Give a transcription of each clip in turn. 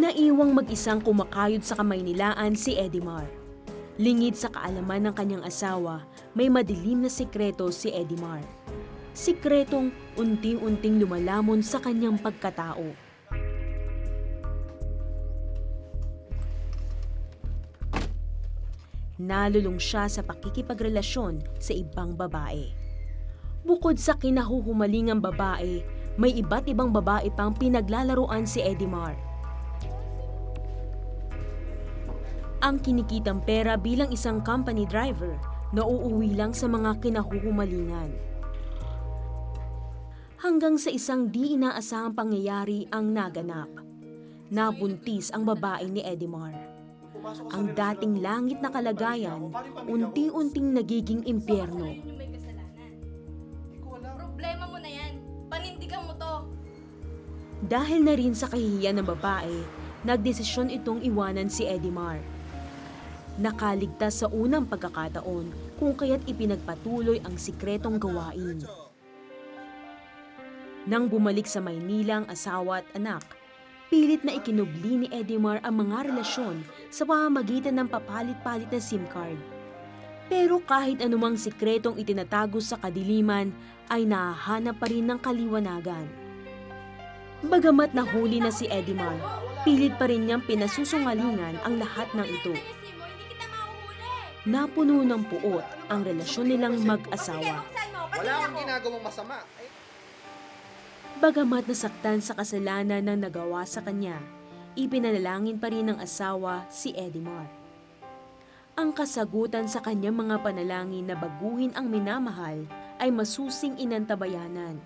Naiwang mag-isang kumakayod sa kamay nilaan si Edimar. Lingid sa kaalaman ng kanyang asawa, may madilim na sikreto si Edimar. Sikretong unting-unting lumalamon sa kanyang pagkatao. Nalulong siya sa pakikipagrelasyon sa ibang babae. Bukod sa kinahuhumalingang babae, may iba't ibang babae pang pinaglalaroan si Edimar. Ang kinikitang pera bilang isang company driver na uuwi lang sa mga kinahuhumalingan. Hanggang sa isang di inaasahang pangyayari ang naganap. Nabuntis ang babae ni Edimar. Ang dating langit na kalagayan, unti-unting nagiging impyerno. Problema mo na yan. Panindigan mo to. Dahil na rin sa kahihiyan ng babae, nagdesisyon itong iwanan si Edimar. Nakaligtas sa unang pagkakataon kung kaya't ipinagpatuloy ang sikretong gawain. Nang bumalik sa Maynila ang asawa at anak, pilit na ikinubli ni Edimar ang mga relasyon sa pamamagitan ng papalit-palit na SIM card. Pero kahit anumang sikretong itinatago sa kadiliman ay nahahanap pa rin ng kaliwanagan. Bagamat nahuli na si Edimar, pilit pa rin niyang pinasusungalingan ang lahat ng ito. Napuno ng puot ang relasyon nilang mag-asawa. Wala akong ako. ginagawang masama. Bagamat nasaktan sa kasalanan ng nagawa sa kanya, ipinanalangin pa rin ng asawa si Edimar. Ang kasagutan sa kanyang mga panalangin na baguhin ang minamahal ay masusing inantabayanan.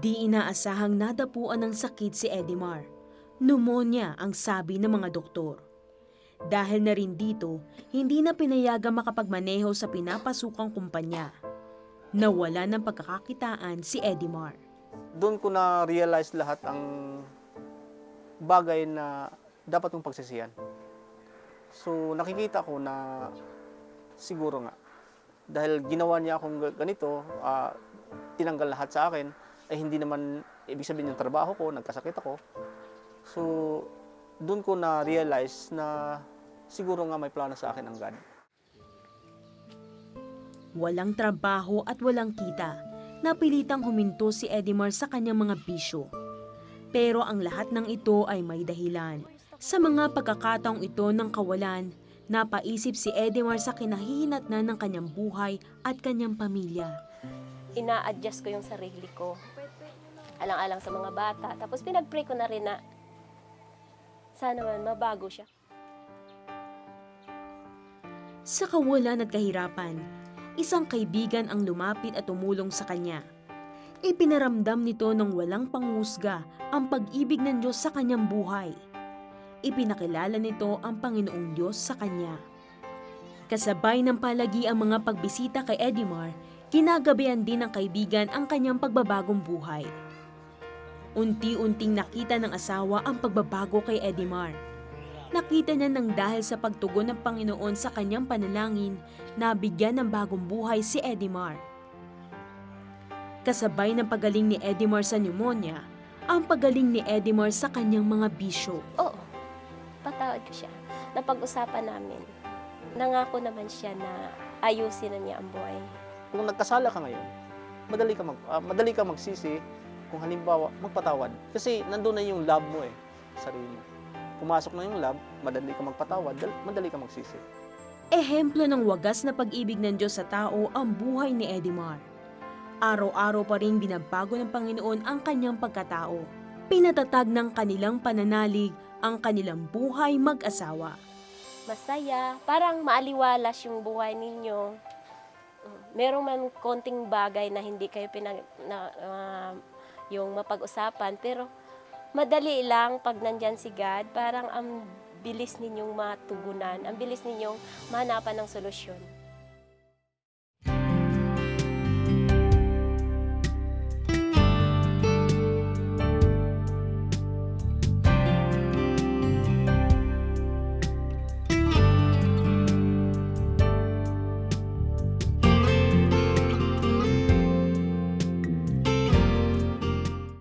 Di inaasahang nadapuan ng sakit si Edimar. Pneumonia ang sabi ng mga doktor. Dahil na rin dito, hindi na pinayagang makapagmaneho sa pinapasukang kumpanya. Nawala ng pagkakakitaan si Edimar. doon ko na realize lahat ang bagay na dapat kong pagsisihan. So nakikita ko na siguro nga dahil ginawa niya akong ga- ganito, ah, tinanggal lahat sa akin, ay hindi naman ibig sabihin yung trabaho ko, nagkasakit ako. So doon ko na realize na siguro nga may plano sa akin ang God. Walang trabaho at walang kita. Napilitang huminto si Edimar sa kanyang mga bisyo. Pero ang lahat ng ito ay may dahilan. Sa mga pagkakataong ito ng kawalan, napaisip si Edimar sa kinahihinatnan ng kanyang buhay at kanyang pamilya. ina-adjust ko yung sarili ko. Alang-alang sa mga bata. Tapos pinag-pray ko na rin na sana man mabago siya. Sa kawalan at kahirapan, isang kaibigan ang lumapit at tumulong sa kanya. Ipinaramdam nito ng walang panghusga ang pag-ibig ng Diyos sa kanyang buhay. Ipinakilala nito ang Panginoong Diyos sa kanya. Kasabay ng palagi ang mga pagbisita kay Edimar, kinagabihan din ng kaibigan ang kanyang pagbabagong buhay. Unti-unting nakita ng asawa ang pagbabago kay Edimar. Nakita niya nang dahil sa pagtugon ng Panginoon sa kanyang panalangin, nabigyan ng bagong buhay si Edimar. Kasabay ng pagaling ni Edimar sa pneumonia, ang pagaling ni Edimar sa kanyang mga bisyo. Oo, patawad ko siya. Napag-usapan namin. Nangako naman siya na ayusin na niya ang buhay. Kung nagkasala ka ngayon, madali ka mag ah, madali ka magsisi kung halimbawa magpatawad kasi nandoon na yung love mo eh sa sarili. Pumasok na yung love, madali ka magpatawad, dal- madali ka magsisi. Ehemplo ng wagas na pag-ibig ng Diyos sa tao ang buhay ni Edimar. Araw-araw pa rin binabago ng Panginoon ang kanyang pagkatao. Pinatatag ng kanilang pananalig ang kanilang buhay mag-asawa. Masaya, parang maaliwalas yung buhay ninyo. Mm, Meron man konting bagay na hindi kayo pinag... Na, ah, yung mapag-usapan, pero madali lang pag nandyan si God, parang ang bilis ninyong matugunan, ang bilis ninyong mahanapan ng solusyon.